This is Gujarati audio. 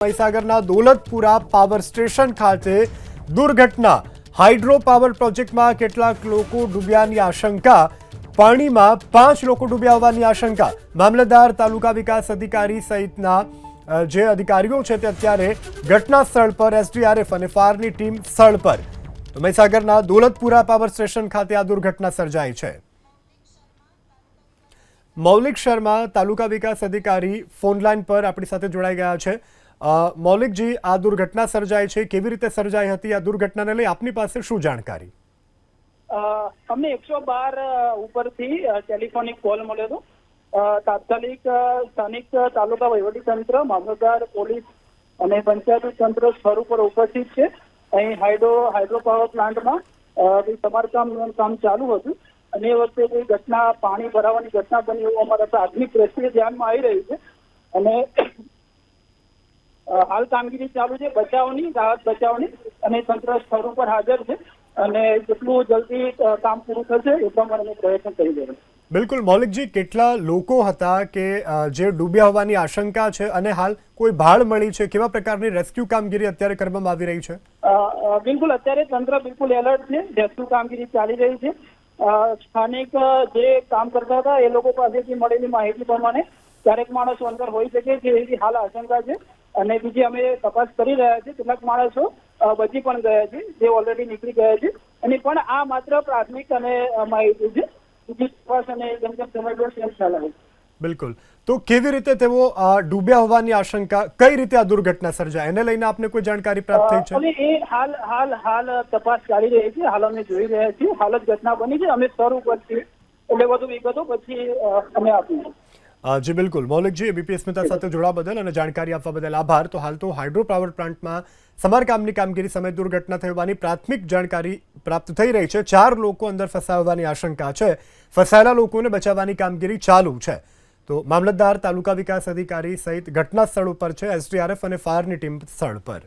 મહીસાગરના દોલતપુરા પાવર સ્ટેશન ખાતે દુર્ઘટના. હાઇડ્રો પાવર પ્રોજેક્ટમાં કેટલાક લોકો ડૂબ્યાની આશંકા. પાણીમાં પાંચ લોકો ડૂબ્યા હોવાની આશંકા. મામલતદાર તાલુકા વિકાસ અધિકારી સહિતના જે અધિકારીઓ છે તે અત્યારે ઘટના સ્થળ પર એસડીઆરએફ અને ફાયરની ટીમ સ્થળ પર. મહીસાગરના દોલતપુરા પાવર સ્ટેશન ખાતે આ દુર્ઘટના સર્જાઈ છે. મૌલિક શર્મા તાલુકા વિકાસ અધિકારી ફોનલાઈન પર આપણી સાથે જોડાઈ ગયા છે. મૌલિકજી, આ દુર્ઘટના સર્જાઈ છે, કેવી રીતે સર્જાઈ હતી, આ દુર્ઘટનાને લઈ આપની પાસે શું જાણકારી? અમને એકસો બાર ઉપરથી ટેલિફોનિક કોલ મળ્યો હતો. તાત્કાલિક સ્થાનિક તાલુકા વહીવટી તંત્ર, મામલતદાર, પોલીસ અને પંચાયત તંત્ર સ્થળ ઉપર ઉપસ્થિત છે. અહીં હાઇડ્રો હાઇડ્રો પાવર પ્લાન્ટમાં સમારકામ કામ ચાલુ હતું. અને એ વખતે કોઈ ઘટના, પાણી ભરાવાની ઘટના બની એવું અમારા પ્રાથમિક દ્રષ્ટિએ ધ્યાનમાં આવી રહ્યું છે. અને હાલ કામગીરી ચાલુ છે બચાવની રાહત બચાવની અને તંત્ર સ્થળ ઉપર હાજર છે અને જેટલું જલ્દી કામ પૂરું થશે એ પ્રમાણે અમે પ્રયત્ન કરી રહ્યા બિલકુલ મૌલિકજી કેટલા લોકો હતા કે જે ડૂબ્યા હોવાની આશંકા છે અને હાલ કોઈ ભાળ મળી છે? કેવા પ્રકારની રેસ્ક્યુ કામગીરી અત્યારે કરવામાં આવી રહી છે? બિલકુલ અત્યારે તંત્ર બિલકુલ એલર્ટ છે રેસ્ક્યુ કામગીરી ચાલી રહી છે. સ્થાનિક જે કામ કરતા હતા એ લોકો પાસેથી મળેલી માહિતી પ્રમાણે ક્યારેક માણસો અંદર હોઈ શકે છે એવી હાલ આશંકા છે. અને બીજી અમે તપાસ કરી રહ્યા છીએ કેટલાક માણસો બચી પણ ગયા છે જે ઓલરેડી નીકળી ગયા છે. અને પણ આ માત્ર પ્રાથમિક અને માહિતી છે. બીજી તપાસ અને જેમ જેમ સમય ખ્યાલ આવે બિલકુલ. તો કેવી રીતે તેઓ ડૂબ્યા હોવાની આશંકા કઈ રીતે આ દુર્ઘટના સર્જાય? એને લઈને આપને કોઈ જાણકારી પ્રાપ્ત થઈ છે? અને એ હાલ હાલ હાલ તપાસ ચાલી રહી છે. હાલ અમે જોઈ રહ્યા છીએ. હાલ જ ઘટના બની છે. અમે સ્તર ઉપર છીએ. એટલે વધુ વિગતો પછી અમે આપીશું. જી, બિલકુલ. મૌલિકજી એબીપી અસ્મિતા સાથે જોડવા બદલ અને જાણકારી આપવા બદલ આભાર. તો હાલ તો હાઇડ્રો પાવર પ્લાન્ટમાં સમારકામની કામગીરી સમય દુર્ઘટના થઈ હોવાની પ્રાથમિક જાણકારી પ્રાપ્ત થઈ રહી છે. ચાર લોકો અંદર ફસાવવાની આશંકા છે. ફસાયેલા લોકોને બચાવવાની કામગીરી ચાલુ છે. તો મામલતદાર તાલુકા વિકાસ અધિકારી સહિત ઘટના સ્થળ ઉપર છે. એસડીઆરએફ અને ફાયરની ટીમ સ્થળ પર.